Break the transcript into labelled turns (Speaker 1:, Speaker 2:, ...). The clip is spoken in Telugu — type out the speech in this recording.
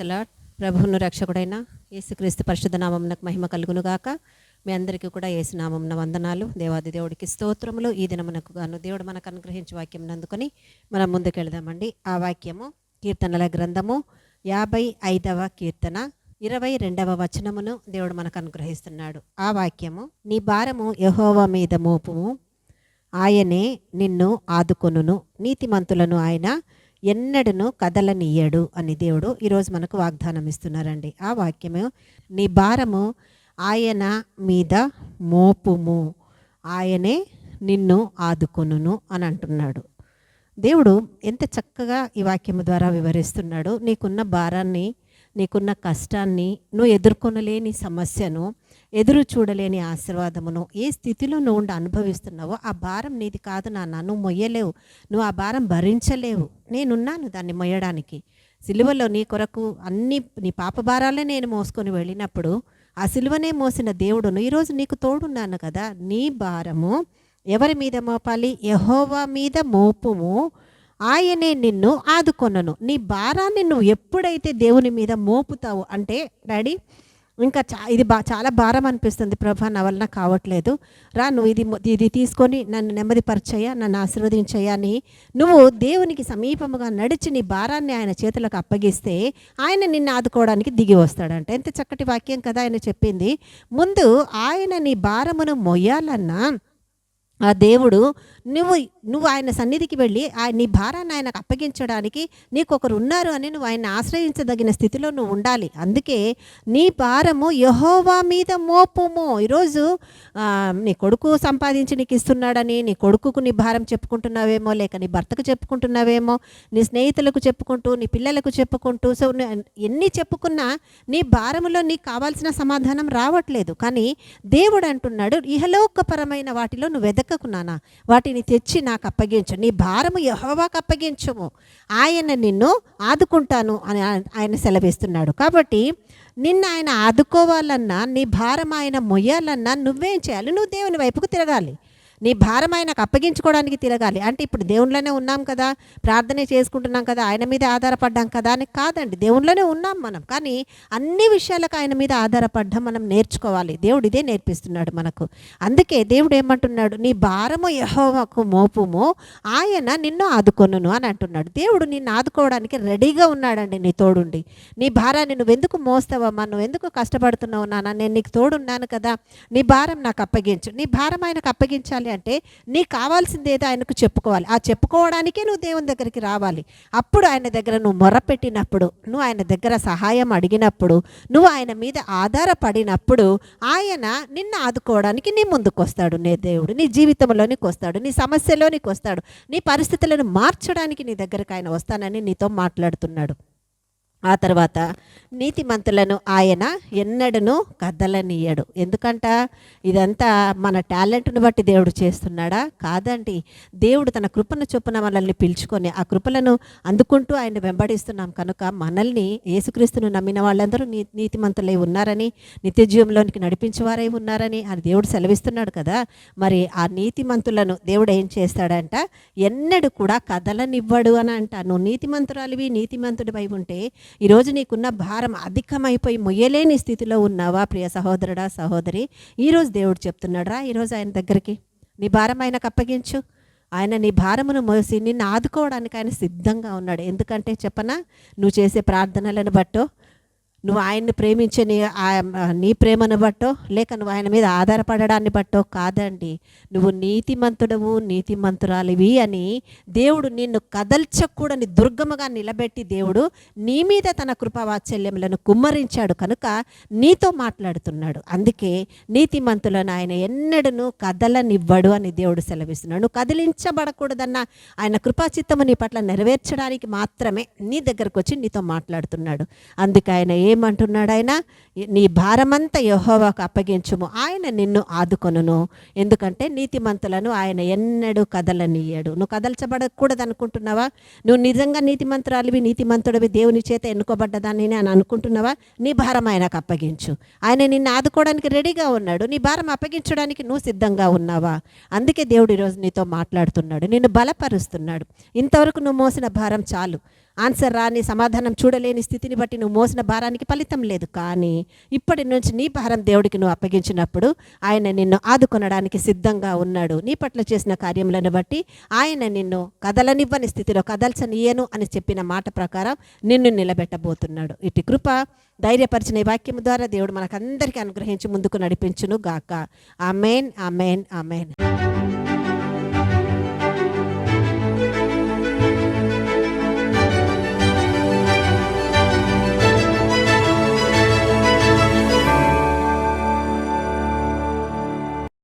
Speaker 1: క్రైస్తలాడ్ ప్రభువును రక్షకుడైన యేసుక్రీస్తు పరిశుద్ధ నామమునకు మహిమ కలుగును గాక మీ అందరికీ కూడా యేసునామమున వందనాలు. దేవాది దేవుడికి స్తోత్రములు. ఈ దినమునకు గాను దేవుడు మనకు అనుగ్రహించి వాక్యం అందుకొని మనం ముందుకెళదామండి. ఆ వాక్యము కీర్తనల గ్రంథము యాభై ఐదవ కీర్తన ఇరవై రెండవ వచనమును దేవుడు మనకు అనుగ్రహిస్తున్నాడు. ఆ వాక్యము నీ భారము యహోవ మీద మోపుము. ఆయనే నిన్ను ఆదుకొనును. నీతిమంతులను ఆయన ఎన్నడను కదలనీయడు అని దేవుడు ఈరోజు మనకు వాగ్దానం ఇస్తున్నారండి. ఆ వాక్యము నీ భారము ఆయన మీద మోపుము ఆయనే నిన్ను ఆదుకొనును అని అంటున్నాడు. దేవుడు ఎంత చక్కగా ఈ వాక్యము ద్వారా వివరిస్తున్నాడు. నీకున్న భారాన్ని నీకున్న కష్టాన్ని నువ్వు ఎదుర్కొనలేని సమస్యను ఎదురు చూడలేని ఆశీర్వాదమును ఏ స్థితిలో నువ్వు ఉండి అనుభవిస్తున్నావో ఆ భారం నీది కాదు నాన్న. నువ్వు మొయ్యలేవు. నువ్వు ఆ భారం భరించలేవు. నేనున్నాను దాన్ని మొయ్యడానికి. సిలువలో నీ కొరకు అన్ని నీ పాప భారాలే నేను మోసుకొని వెళ్ళినప్పుడు ఆ సిలువనే మోసిన దేవుడును ఈరోజు నీకు తోడున్నాను కదా. నీ భారము ఎవరి మీద మోపాలి? యహోవా మీద మోపుము. ఆయనే నిన్ను ఆదుకొనను. నీ భారాన్ని నువ్వు ఎప్పుడైతే దేవుని మీద మోపుతావు అంటే డాడీ ఇంకా చా ఇది బా చాలా భారం అనిపిస్తుంది. ప్రభా నా వలన కావట్లేదు. రా నువ్వు ఇది ఇది తీసుకొని నన్ను నెమ్మదిపరచయ్యా నన్ను ఆశీర్వదించయ్యా అని. నువ్వు దేవునికి సమీపముగా నడిచి నీ భారాన్ని ఆయన చేతులకు అప్పగిస్తే ఆయన నిన్ను ఆదుకోవడానికి దిగి వస్తాడంట. ఎంత చక్కటి వాక్యం కదా ఆయన చెప్పింది. ముందు ఆయన నీ భారమును మొయ్యాలన్నా ఆ దేవుడు నువ్వు నువ్వు ఆయన సన్నిధికి వెళ్ళి ఆ నీ భారాన్ని ఆయనకు అప్పగించడానికి నీకు ఒకరు ఉన్నారు అని నువ్వు ఆయన ఆశ్రయించదగిన స్థితిలో నువ్వు ఉండాలి. అందుకే నీ భారము యహోవా మీద మోపము. ఈరోజు నీ కొడుకు సంపాదించి నీకు ఇస్తున్నాడని నీ కొడుకుకు నీ భారం చెప్పుకుంటున్నావేమో లేక నీ భర్తకు చెప్పుకుంటున్నావేమో నీ స్నేహితులకు చెప్పుకుంటూ నీ పిల్లలకు చెప్పుకుంటూ సో ఎన్ని చెప్పుకున్నా నీ భారములో నీకు కావాల్సిన సమాధానం రావట్లేదు. కానీ దేవుడు అంటున్నాడు ఇహలోకపరమైన వాటిలో నువ్వు వెదకకున్నానా వాటిని తెచ్చి నాకు అప్పగించు. నీ భారము యహోవాకు అప్పగించము. ఆయన నిన్ను ఆదుకుంటాను అని ఆయన సెలవిస్తున్నాడు. కాబట్టి నిన్ను ఆయన ఆదుకోవాలన్నా నీ భారం ఆయన మొయ్యాలన్నా నువ్వేం చేయాలి? నువ్వు దేవుని వైపుకు తిరగాలి. నీ భారం ఆయనకు అప్పగించుకోవడానికి తిరగాలి. అంటే ఇప్పుడు దేవుళ్ళనే ఉన్నాం కదా ప్రార్థన చేసుకుంటున్నాం కదా ఆయన మీద ఆధారపడ్డాం కదా అని కాదండి. దేవుళ్ళనే ఉన్నాం మనం. కానీ అన్ని విషయాలకు ఆయన మీద ఆధారపడ్డం మనం నేర్చుకోవాలి. దేవుడు ఇదే నేర్పిస్తున్నాడు మనకు. అందుకే దేవుడు ఏమంటున్నాడు నీ భారము యహోవకు మోపుము ఆయన నిన్ను ఆదుకొనును అని అంటున్నాడు. దేవుడు నిన్ను ఆదుకోవడానికి రెడీగా ఉన్నాడండి నీ తోడుండి. నీ భారాన్ని నువ్వెందుకు మోస్తావమ్మా? నువ్వెందుకు కష్టపడుతున్నావు నాన్న? నేను నీకు తోడున్నాను కదా. నీ భారం నాకు అప్పగించు. నీ భారం ఆయనకు అప్పగించాలి అంటే నీకు కావాల్సింది ఏదో ఆయనకు చెప్పుకోవాలి. ఆ చెప్పుకోవడానికే నువ్వు దేవుని దగ్గరికి రావాలి. అప్పుడు ఆయన దగ్గర నువ్వు మొరపెట్టినప్పుడు నువ్వు ఆయన దగ్గర సహాయం అడిగినప్పుడు నువ్వు ఆయన మీద ఆధారపడినప్పుడు ఆయన నిన్ను ఆదుకోవడానికి నీ ముందుకు వస్తాడు నీ దేవుడు నీ జీవితంలోనికి వస్తాడు. నీ సమస్యలోనికి వస్తాడు. నీ పరిస్థితులను మార్చడానికి నీ దగ్గరకు ఆయన వస్తానని నీతో మాట్లాడుతున్నాడు. ఆ తర్వాత నీతిమంతులను ఆయన ఎన్నడను కదలనీయడు. ఎందుకంట? ఇదంతా మన టాలెంట్ను బట్టి దేవుడు చేస్తున్నాడా? కాదండి. దేవుడు తన కృపను చొప్పున మనల్ని పిలుచుకొని ఆ కృపలను అందుకుంటూ ఆయన వెంబడిస్తున్నాం. కనుక మనల్ని యేసుక్రీస్తును నమ్మిన వాళ్ళందరూ నీ నీతిమంతులై ఉన్నారని నిత్య జీవంలోనికి నడిపించేవారై ఉన్నారని అని దేవుడు సెలవిస్తున్నాడు కదా. మరి ఆ నీతిమంతులను దేవుడు ఏం చేస్తాడంట? ఎన్నడూ కూడా కదలనివ్వడు అని అంట. నువ్వు నీతిమంతురాలివి నీతిమంతుడివై ఉంటే ఈరోజు నీకున్న భారం అధికమైపోయి మొయ్యలేని స్థితిలో ఉన్నావా ప్రియ సహోదరుడా సహోదరి? ఈరోజు దేవుడు చెప్తున్నాడు రా ఈరోజు ఆయన దగ్గరికి నీ భారం ఆయనకు అప్పగించు. ఆయన నీ భారమును మోసి నిన్ను ఆదుకోవడానికి ఆయన సిద్ధంగా ఉన్నాడు. ఎందుకంటే చెప్పనా? నువ్వు చేసే ప్రార్థనలను బట్టో నువ్వు ఆయన్ని ప్రేమించే నీ నీ ప్రేమను బట్టో లేక నువ్వు ఆయన మీద ఆధారపడడాన్ని బట్టో కాదండి. నువ్వు నీతిమంతుడవు నీతిమంతురాలివి అని దేవుడు నిన్ను కదల్చకూడని దుర్గముగా నిలబెట్టి దేవుడు నీ మీద తన కృపావాత్సల్యములను కుమ్మరించాడు కనుక నీతో మాట్లాడుతున్నాడు. అందుకే నీతిమంతులను ఆయన ఎన్నడను కదలనివ్వడు అని దేవుడు సెలవిస్తున్నాడు. నువ్వు కదిలించబడకూడదన్న ఆయన కృపాచిత్తము నీ పట్ల నెరవేర్చడానికి మాత్రమే నీ దగ్గరకు వచ్చి నీతో మాట్లాడుతున్నాడు. అందుకే ఆయన ఏమంటున్నాడు ఆయన నీ భారమంతా యహోవాకు అప్పగించుము. ఆయన నిన్ను ఆదుకొనును. ఎందుకంటే నీతిమంతులను ఆయన ఎన్నడూ కదలనీయడు. నువ్వు కదల్చబడకూడదు అనుకుంటున్నావా నువ్వు నిజంగా నీతిమంతురాలివి నీతిమంతుడివి దేవుని చేత ఎన్నుకోబడ్డదాన్ని అని అనుకుంటున్నావా? నీ భారం ఆయనకు అప్పగించు. ఆయన నిన్ను ఆదుకోవడానికి రెడీగా ఉన్నాడు. నీ భారం అప్పగించడానికి నువ్వు సిద్ధంగా ఉన్నావా? అందుకే దేవుడు ఈరోజు నీతో మాట్లాడుతున్నాడు. నిన్ను బలపరుస్తున్నాడు. ఇంతవరకు నువ్వు మోసిన భారం చాలు. ఆన్సర్ రాని సమాధానం చూడలేని స్థితిని బట్టి నువ్వు మోసిన భారానికి ఫలితం లేదు. కానీ ఇప్పటి నుంచి నీ భారం దేవుడికి నువ్వు అప్పగించినప్పుడు ఆయన నిన్ను ఆదుకొనడానికి సిద్ధంగా ఉన్నాడు. నీ పట్ల చేసిన కార్యములను బట్టి ఆయన నిన్ను కదలనివ్వని స్థితిలో కదల్చనీయను అని చెప్పిన మాట ప్రకారం నిన్ను నిలబెట్టబోతున్నాడు. ఇటు కృప ధైర్యపరిచిన ఈ వాక్యం ద్వారా దేవుడు మనకందరికీ అనుగ్రహించి ముందుకు నడిపించును గాక ఆమెన్ ఆమెన్ ఆమెన్.